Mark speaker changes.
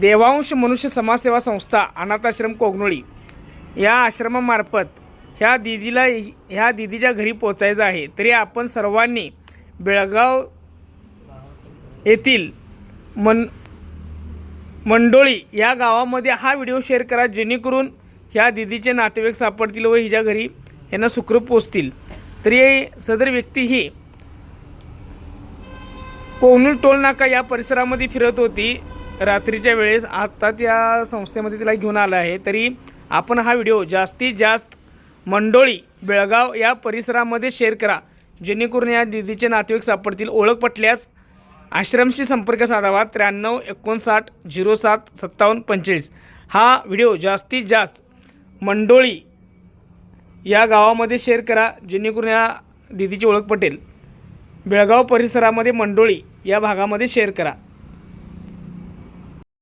Speaker 1: देवांश मनुष्य समाजसेवा संस्था अनाथाश्रम कोगनोळी या आश्रमामार्फत ह्या दिदीला ह्या दिदीच्या घरी पोचायचं आहे. तरी आपण सर्वांनी बेळगाव येथील मन मंडोळी या गावामध्ये हा व्हिडिओ शेअर करा जेणेकरून ह्या दिदीचे नातेवाईक सापडतील व हिच्या घरी यांना सुखरूप पोचतील तरी सदर व्यक्ती ही कोवणूर टोल नाका या परिसरामध्ये फिरत होती. रात्रीच्या वेळेस आता त्या संस्थेमध्ये तिला घेऊन आला आहे. तरी आपण हा व्हिडिओ जास्तीत जास्त मंडोळी बेळगाव या परिसरामध्ये शेअर करा. जेणेकरून या दिदीचे नातेवाईक सापडतील. ओळख पटल्यास आश्रमशी संपर्क साधावा. त्र्याण्णव एकोणसाठ झिरो सात सत्तावन्न पंचेचाळीस. हा व्हिडिओ जास्तीत जास्त मंडोळी या गावामध्ये शेअर करा. जेणेकरून या दिदीची ओळख पटेल. बेळगाव परिसरामध्ये मंडोळी या भागामध्ये शेअर करा.